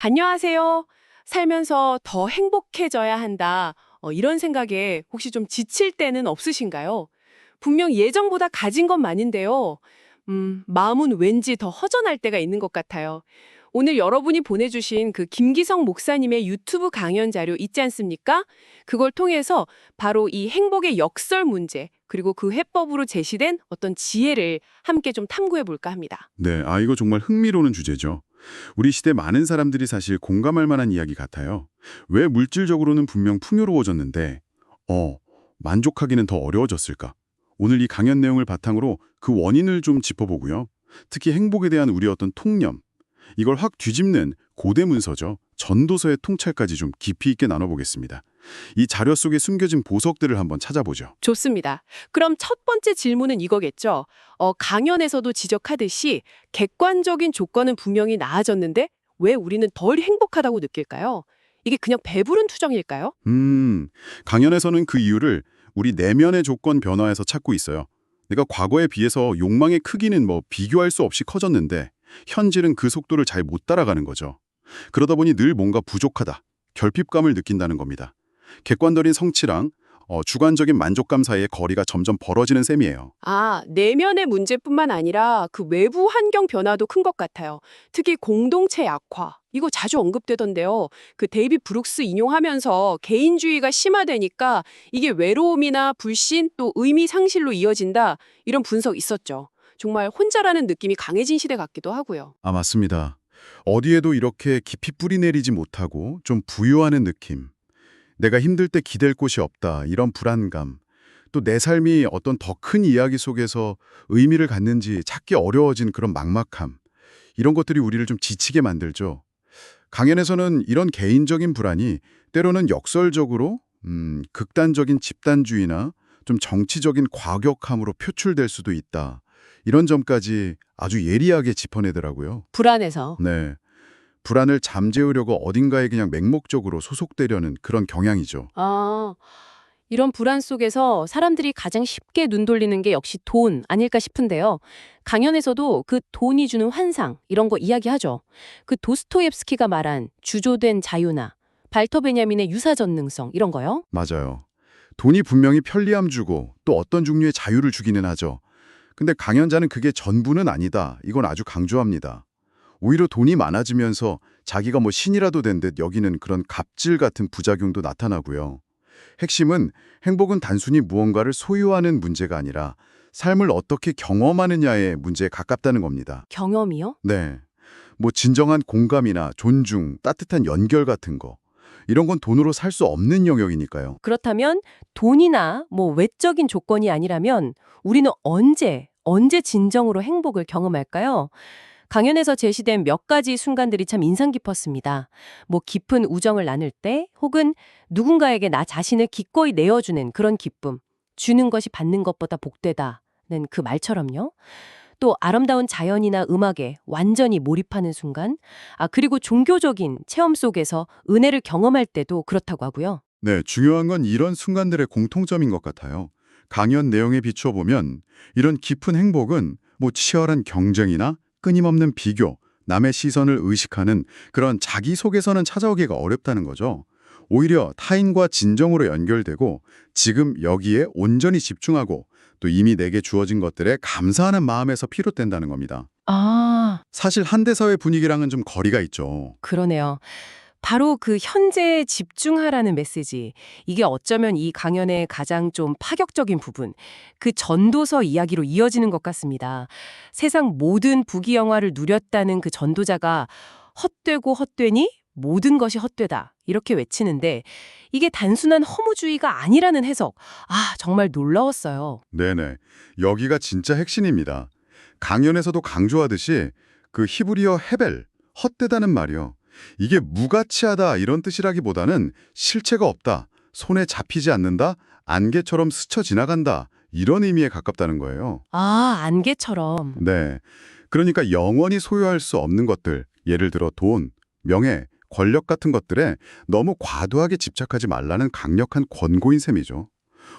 안녕하세요. 살면서 더 행복해져야 한다. 어, 이런 생각에 혹시 좀 지칠 때는 없으신가요? 분명 예전보다 가진 건 많은데요. 음, 마음은 왠지 더 허전할 때가 있는 것 같아요. 오늘 여러분이 보내주신 그 김기성 목사님의 유튜브 강연 자료 있지 않습니까? 그걸 통해서 바로 이 행복의 역설 문제, 그리고 그 해법으로 제시된 어떤 지혜를 함께 좀 탐구해 볼까 합니다. 네, 아 이거 정말 흥미로운 주제죠. 우리 시대 많은 사람들이 사실 공감할 만한 이야기 같아요. 왜 물질적으로는 분명 풍요로워졌는데 어, 만족하기는 더 어려워졌을까? 오늘 이 강연 내용을 바탕으로 그 원인을 좀 짚어보고요. 특히 행복에 대한 우리 어떤 통념, 이걸 확 뒤집는 고대 문서죠. 전도서의 통찰까지 좀 깊이 있게 나눠보겠습니다. 이 자료 속에 숨겨진 보석들을 한번 찾아보죠. 좋습니다. 그럼 첫 번째 질문은 이거겠죠. 어, 강연에서도 지적하듯이 객관적인 조건은 분명히 나아졌는데 왜 우리는 덜 행복하다고 느낄까요? 이게 그냥 배부른 투정일까요? 음, 강연에서는 그 이유를 우리 내면의 조건 변화에서 찾고 있어요. 내가 과거에 비해서 욕망의 크기는 뭐 비교할 수 없이 커졌는데 현실은 그 속도를 잘 못 따라가는 거죠. 그러다 보니 늘 뭔가 부족하다, 결핍감을 느낀다는 겁니다. 객관적인 성취랑 어, 주관적인 만족감 사이의 거리가 점점 벌어지는 셈이에요. 아, 내면의 문제뿐만 아니라 그 외부 환경 변화도 큰 것 같아요. 특히 공동체 약화. 이거 자주 언급되던데요. 그 데이비 브룩스 인용하면서 개인주의가 심화되니까 이게 외로움이나 불신 또 의미 상실로 이어진다. 이런 분석 있었죠. 정말 혼자라는 느낌이 강해진 시대 같기도 하고요. 아, 맞습니다. 어디에도 이렇게 깊이 뿌리 내리지 못하고 좀 부유하는 느낌. 내가 힘들 때 기댈 곳이 없다. 이런 불안감. 또 내 삶이 어떤 더 큰 이야기 속에서 의미를 갖는지 찾기 어려워진 그런 막막함. 이런 것들이 우리를 좀 지치게 만들죠. 강연에서는 이런 개인적인 불안이 때로는 역설적으로 음, 극단적인 집단주의나 좀 정치적인 과격함으로 표출될 수도 있다. 이런 점까지 아주 예리하게 짚어내더라고요. 불안해서. 네. 불안을 잠재우려고 어딘가에 그냥 맹목적으로 소속되려는 그런 경향이죠. 아, 이런 불안 속에서 사람들이 가장 쉽게 눈 돌리는 게 역시 돈 아닐까 싶은데요. 강연에서도 그 돈이 주는 환상, 이런 거 이야기하죠. 그 도스토옙스키가 말한 주조된 자유나 발터 베냐민의 유사 전능성, 이런 거요. 맞아요. 돈이 분명히 편리함 주고 또 어떤 종류의 자유를 주기는 하죠. 근데 강연자는 그게 전부는 아니다. 이건 아주 강조합니다. 오히려 돈이 많아지면서 자기가 뭐 신이라도 된 듯 여기는 그런 갑질 같은 부작용도 나타나고요. 핵심은 행복은 단순히 무언가를 소유하는 문제가 아니라 삶을 어떻게 경험하느냐의 문제에 가깝다는 겁니다. 경험이요? 네. 뭐 진정한 공감이나 존중, 따뜻한 연결 같은 거. 이런 건 돈으로 살 수 없는 영역이니까요. 그렇다면 돈이나 뭐 외적인 조건이 아니라면 우리는 언제, 언제 진정으로 행복을 경험할까요? 강연에서 제시된 몇 가지 순간들이 참 인상 깊었습니다. 뭐 깊은 우정을 나눌 때 혹은 누군가에게 나 자신을 기꺼이 내어주는 그런 기쁨. 주는 것이 받는 것보다 복되다는 그 말처럼요. 또 아름다운 자연이나 음악에 완전히 몰입하는 순간. 아, 그리고 종교적인 체험 속에서 은혜를 경험할 때도 그렇다고 하고요. 네, 중요한 건 이런 순간들의 공통점인 것 같아요. 강연 내용에 비추어 보면 이런 깊은 행복은 뭐 치열한 경쟁이나 끊임없는 비교, 남의 시선을 의식하는 그런 자기 속에서는 찾아오기가 어렵다는 거죠. 오히려 타인과 진정으로 연결되고 지금 여기에 온전히 집중하고 또 이미 내게 주어진 것들에 감사하는 마음에서 비롯된다는 겁니다. 아, 사실 현대사회 분위기랑은 좀 거리가 있죠. 그러네요. 바로 그 현재에 집중하라는 메시지. 이게 어쩌면 이 강연의 가장 좀 파격적인 부분. 그 전도서 이야기로 이어지는 것 같습니다. 세상 모든 부귀 영화를 누렸다는 그 전도자가 헛되고 헛되니 모든 것이 헛되다. 이렇게 외치는데 이게 단순한 허무주의가 아니라는 해석. 아, 정말 놀라웠어요. 네네. 여기가 진짜 핵심입니다. 강연에서도 강조하듯이 그 히브리어 헤벨, 헛되다는 말이요. 이게 무가치하다 이런 뜻이라기보다는 실체가 없다, 손에 잡히지 않는다, 안개처럼 스쳐 지나간다 이런 의미에 가깝다는 거예요. 아, 안개처럼. 네. 그러니까 영원히 소유할 수 없는 것들, 예를 들어 돈, 명예, 권력 같은 것들에 너무 과도하게 집착하지 말라는 강력한 권고인 셈이죠.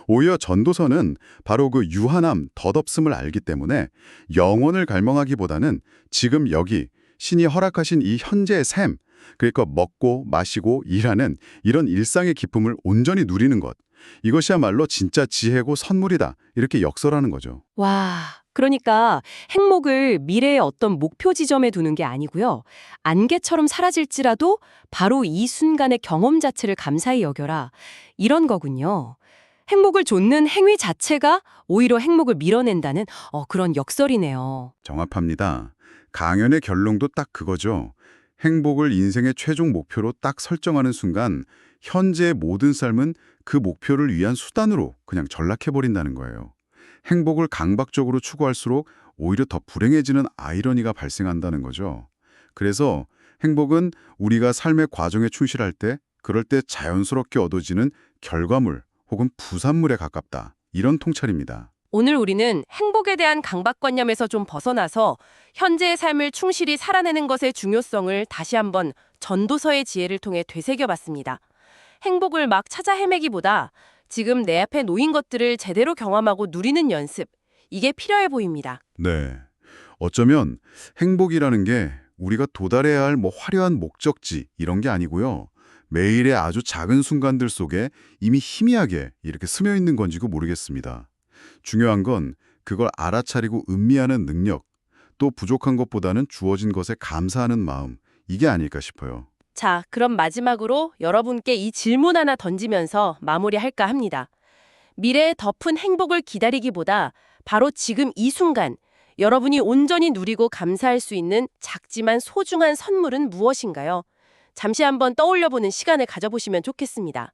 오히려 전도서는 바로 그 유한함, 덧없음을 알기 때문에 영원을 갈망하기보다는 지금 여기 신이 허락하신 이 현재의 삶, 그러니까 먹고 마시고 일하는 이런 일상의 기쁨을 온전히 누리는 것. 이것이야말로 진짜 지혜고 선물이다. 이렇게 역설하는 거죠. 와, 그러니까 행복을 미래의 어떤 목표 지점에 두는 게 아니고요. 안개처럼 사라질지라도 바로 이 순간의 경험 자체를 감사히 여겨라. 이런 거군요. 행복을 좇는 행위 자체가 오히려 행복을 밀어낸다는 어, 그런 역설이네요. 정합합니다. 강연의 결론도 딱 그거죠. 행복을 인생의 최종 목표로 딱 설정하는 순간 현재의 모든 삶은 그 목표를 위한 수단으로 그냥 전락해버린다는 거예요. 행복을 강박적으로 추구할수록 오히려 더 불행해지는 아이러니가 발생한다는 거죠. 그래서 행복은 우리가 삶의 과정에 충실할 때 그럴 때 자연스럽게 얻어지는 결과물 혹은 부산물에 가깝다. 이런 통찰입니다. 오늘 우리는 행복에 대한 강박관념에서 좀 벗어나서 현재의 삶을 충실히 살아내는 것의 중요성을 다시 한번 전도서의 지혜를 통해 되새겨봤습니다. 행복을 막 찾아 헤매기보다 지금 내 앞에 놓인 것들을 제대로 경험하고 누리는 연습, 이게 필요해 보입니다. 네. 어쩌면 행복이라는 게 우리가 도달해야 할 뭐 화려한 목적지 이런 게 아니고요. 매일의 아주 작은 순간들 속에 이미 희미하게 이렇게 스며 있는 건지도 모르겠습니다. 중요한 건 그걸 알아차리고 음미하는 능력, 또 부족한 것보다는 주어진 것에 감사하는 마음, 이게 아닐까 싶어요. 자, 그럼 마지막으로 여러분께 이 질문 하나 던지면서 마무리할까 합니다. 더큰 행복을 기다리기보다 바로 지금 이 순간 여러분이 온전히 누리고 감사할 수 있는 작지만 소중한 선물은 무엇인가요? 잠시 한번 떠올려보는 시간을 가져보시면 좋겠습니다.